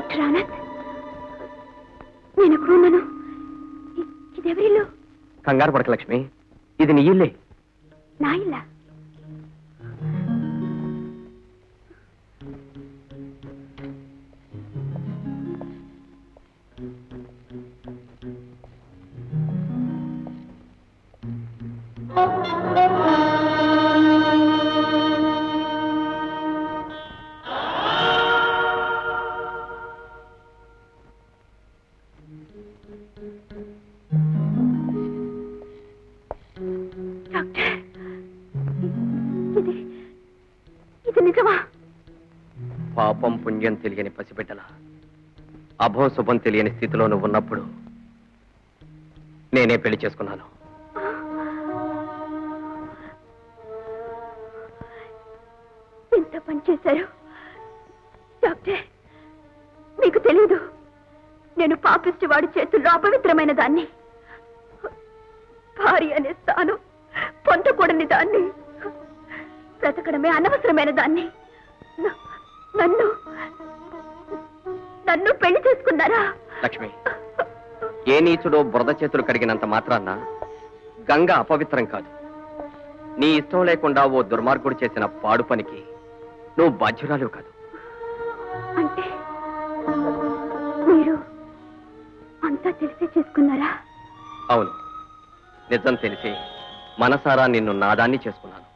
Doctor Anand? నేను ఎక్కడ ఉన్నాను. ఇ- ఇదెవరిల్లు? కంగారు పడక లక్ష్మి. ఇది నీ ఇల్లే. నా ఇల్లా? డాక్టర్ ఇది పాపం పుణ్యం తెలియని పసిబిడ్డల. అభో శుభం తెలియని స్థితిలో నువ్వు ఉన్నప్పుడు నేనే పెళ్ళి చేసుకున్నాను. ఎంత పని చేశారు. డాక్టర్ మీకు తెలియదు నేను పాపిష్టి వాడి చేతుల్లో అపవిత్రమైన దాన్ని. భార్య అనే స్థానం పొందకూడని దాన్ని బ్రతకడమే అనవసరమైన దాన్ని. నన్ను నన్ను పెళ్ళి చేసుకున్నారా? లక్ష్మి ఏ నీచుడో బురద చేతులు కడిగినంత మాత్రాన్న గంగ అపవిత్రం కాదు. నీ ఇష్టం లేకుండా ఓ దుర్మార్గుడు చేసిన పాడు పనికి నువ్వు బాధ్యురాలు కాదు. అంతా తెలిసే చేసుకున్నారా? అవును. నిజం తెలిసి మనసారా నిన్ను నాదాన్ని చేసుకున్నాను.